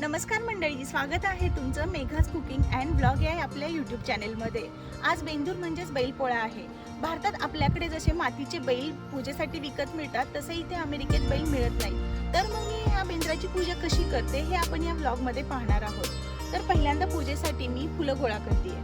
नमस्कार मंडळी स्वागत आहे तुमचं मेघाज कुकिंग अँड ब्लॉग या आपल्या यूट्यूब चॅनेलमध्ये. आज बेंदूर म्हणजेच बैलपोळा आहे. भारतात आपल्याकडे जसे मातीचे बैल पूजेसाठी विकत मिळतात तसे इथे अमेरिकेत बैल मिळत नाही. तर मग मी ह्या बेंद्राची पूजा कशी करते हे आपण या ब्लॉगमध्ये पाहणार आहोत. तर पहिल्यांदा पूजेसाठी मी फुलं गोळा करते.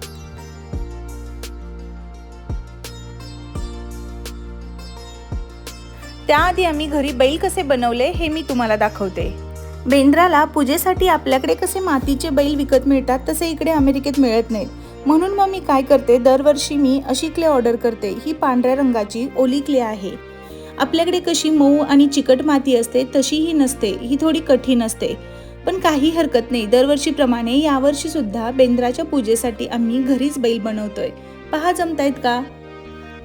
त्याआधी आम्ही घरी बैल कसे बनवले हे मी तुम्हाला दाखवते. बेंद्राला पूजेसाठी आपल्याकडे कसे मातीचे बैल विकत मिळतात तसे इकडे अमेरिकेत मिळत नाहीत. म्हणून मग मी काय करते दरवर्षी मी अशी क्ले ऑर्डर करते. ही पांढऱ्या रंगाची ओली क्ले आहे. आपल्याकडे कशी मऊ आणि चिकट माती असते तशी ही नसते. ही थोडी कठीण असते. पण काही हरकत नाही. दरवर्षीप्रमाणे यावर्षी सुद्धा बेंद्राच्या पूजेसाठी आम्ही घरीच बैल बनवतोय. पहा जमतायत का?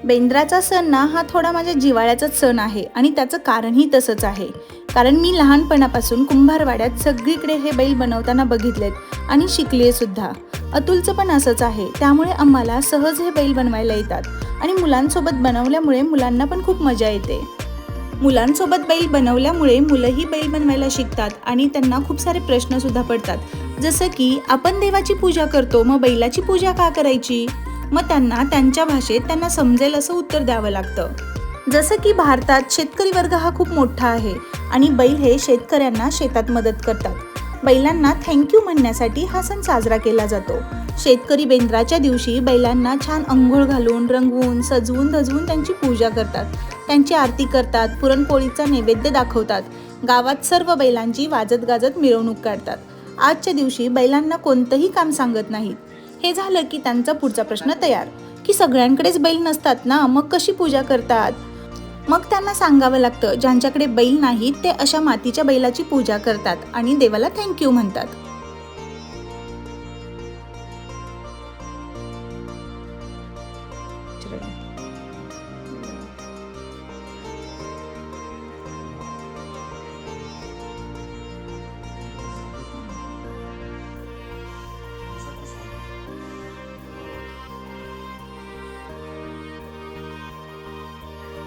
बेंद्राचा सण ना हा थोडा माझ्या जिवाळ्याचाच सण आहे आणि त्याचं कारणही तसंच आहे. कारण मी लहानपणापासून कुंभारवाड्यात सगळीकडे हे बैल बनवताना बघितलेत आणि शिकले सुद्धा. अतुलचं पण असंच आहे त्यामुळे आम्हाला सहज हे बैल बनवायला येतात आणि मुलांसोबत बनवल्यामुळे मुलांना पण खूप मजा येते. मुलांसोबत बैल बनवल्यामुळे मुलंही बैल बनवायला शिकतात आणि त्यांना खूप सारे प्रश्न सुद्धा पडतात. जसं की आपण देवाची पूजा करतो मग बैलाची पूजा का करायची? मग त्यांना त्यांच्या भाषेत त्यांना समजेल असं उत्तर द्यावं लागतं. जसं की भारतात शेतकरी वर्ग हा खूप मोठा आहे आणि बैल हे शेतकऱ्यांना शेतात मदत करतात. बैलांना थँक्यू म्हणण्यासाठी हा सण साजरा केला जातो. शेतकरी बेंद्राच्या दिवशी बैलांना छान अंघोळ घालून रंगवून सजवून धजवून त्यांची पूजा करतात. त्यांची आरती करतात पुरणपोळीचा नैवेद्य दाखवतात. गावात सर्व बैलांची वाजत गाजत मिरवणूक काढतात. आजच्या दिवशी बैलांना कोणतंही काम सांगत नाहीत. हे झालं की त्यांचा पुढचा प्रश्न तयार. की सगळ्यांकडेच बैल नसतात ना मग कशी पूजा करतात? मग त्यांना सांगावं लागतं ज्यांच्याकडे बैल नाहीत ते अशा मातीच्या बैलाची पूजा करतात आणि देवाला थँक्यू म्हणतात.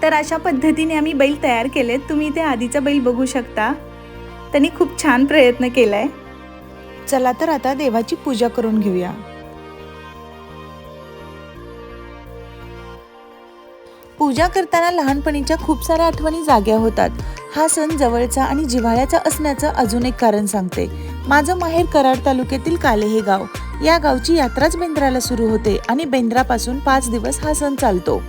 तर अशा पद्धतीने आम्ही बैल तयार केलेत. तुम्ही इथे आधीचा बैल बघू शकता. त्यांनी खूप छान प्रयत्न केलाय. चला तर आता देवाची पूजा करून घेऊया. पूजा करताना लहानपणीच्या खूप साऱ्या आठवणी जाग्या होतात. हा सण जवळचा आणि जिव्हाळ्याचा असण्याचं अजून एक कारण सांगते. माझं माहेर कराड तालुक्यातील काले हे गाव. या गावची यात्राच बेंद्राला सुरू होते आणि बेंद्रापासून पाच दिवस हा सण चालतो.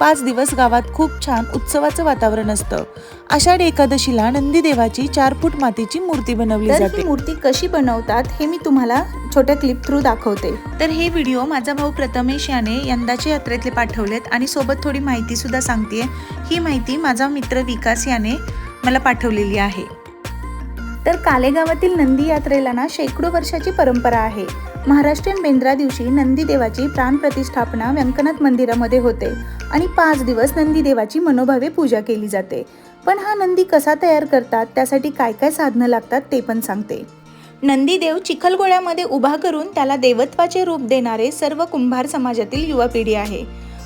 पाच दिवस गावात खूप छान उत्सवाचं वातावरण असतं. आषाढी एकादशीला नंदीदेवाची चार फूट मातीची मूर्ती बनवली जाते. मूर्ती कशी बनवतात हे मी तुम्हाला छोट्या क्लिप थ्रू दाखवते. तर हे व्हिडिओ माझा भाऊ प्रथमेश याने यंदाच्या यात्रेतले पाठवलेत आणि सोबत थोडी माहिती सुद्धा सांगते ही माहिती माझा मित्र विकास याने मला पाठवलेली आहे. तर कालेगावातील नंदी यात्रेला ना शेकडो वर्षाची परंपरा आहे. महाराष्ट्रीयन बेंद्रा दिवशी नंदीदेवाची प्राणप्रतिष्ठापना व्यंकनाथ मंदिरामध्ये होते आणि पाच दिवस नंदीदेवाची मनोभावे पूजा केली जाते. पण हा नंदी कसा तयार करतात त्यासाठी काय काय साधनं लागतात ते पण सांगते. नंदीदेव चिखलगोळ्यामध्ये उभा करून त्याला देवत्वाचे रूप देणारे सर्व कुंभार समाजातील युवा पिढी आहे.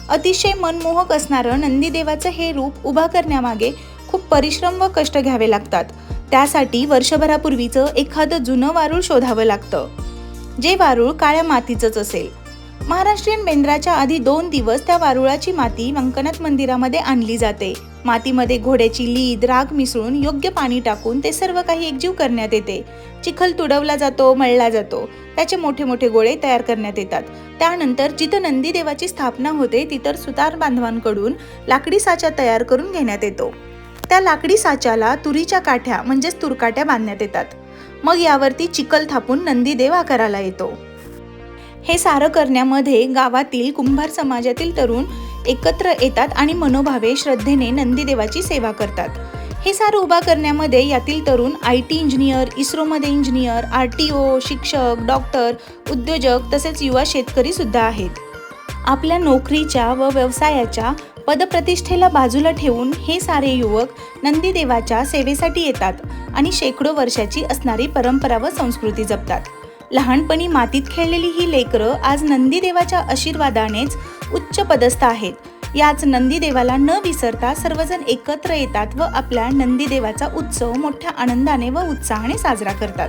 अतिशय मनमोहक असणारं नंदीदेवाचं हे रूप उभा करण्यामागे खूप परिश्रम व कष्ट घ्यावे लागतात. त्यासाठी वर्षभरापूर्वीचं एखादं जुनं वारूळ शोधावं लागतं. जे वारूळ काळ्या मातीचंच असेल. महाराष्ट्रीयन बेंद्राच्या आधी दोन दिवस त्या वारुळाची माती मंकनाथ मंदिरामध्ये आणली जाते. मातीमध्ये घोड्याची लीद राग मिसळून योग्य पाणी टाकून ते सर्व काही एकजीव करण्यात येते. चिखल तुडवला जातो मळला जातो. त्याचे मोठे मोठे गोळे तयार करण्यात येतात. त्यानंतर जिथं नंदीदेवाची स्थापना होते तिथं सुतार बांधवांकडून लाकडी साचा तयार करून घेण्यात येतो. त्या लाकडी साच्याला तुरीच्या काठ्या म्हणजेच तुरकाट्या बांधण्यात येतात. मग यावरती चिखल थापून नंदीदेव आकाराला येतो. हे सारं करण्यामध्ये गावातील कुंभार समाजातील तरुण एकत्र येतात आणि मनोभावे श्रद्धेने नंदीदेवाची सेवा करतात. हे सारं उभा करण्यामध्ये यातील तरुण आय टी इंजिनियर इस्रोमध्ये इंजिनियर आर टी ओ शिक्षक डॉक्टर उद्योजक तसेच युवा शेतकरी सुद्धा आहेत. आपल्या नोकरीच्या व व्यवसायाच्या पदप्रतिष्ठेला बाजूला ठेवून हे सारे युवक नंदीदेवाच्या सेवेसाठी येतात आणि शेकडो वर्षाची असणारी परंपरा व संस्कृती जपतात. लहानपणी मातीत खेळलेली ही लेकरं आज नंदीदेवाच्या आशीर्वादानेच उच्च पदस्थ आहेत. याच नंदीदेवाला न विसरता सर्वजण एकत्र येतात व आपल्या नंदीदेवाचा उत्सव मोठ्या आनंदाने व उत्साहाने साजरा करतात.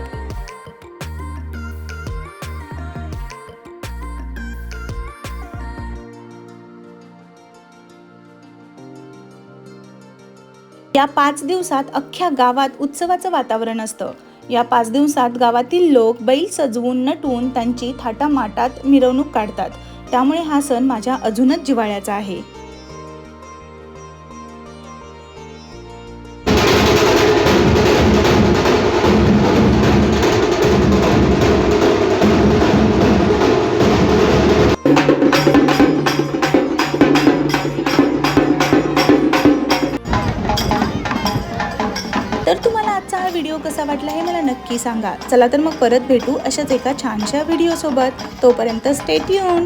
या पाच दिवसात अख्ख्या गावात उत्सवाचं वातावरण असतं. या पाच दिवसात गावातील लोक बैल सजवून नटवून त्यांची थाटामाटात मिरवणूक काढतात. त्यामुळे हा सण माझ्या अजूनच जिव्हाळ्याचा आहे. व्हिडिओ कसा वाटला हे मला नक्की सांगा. चला तर मग परत भेटू अशाच एका छानशा व्हिडिओसोबत तोपर्यंत स्टेट येऊन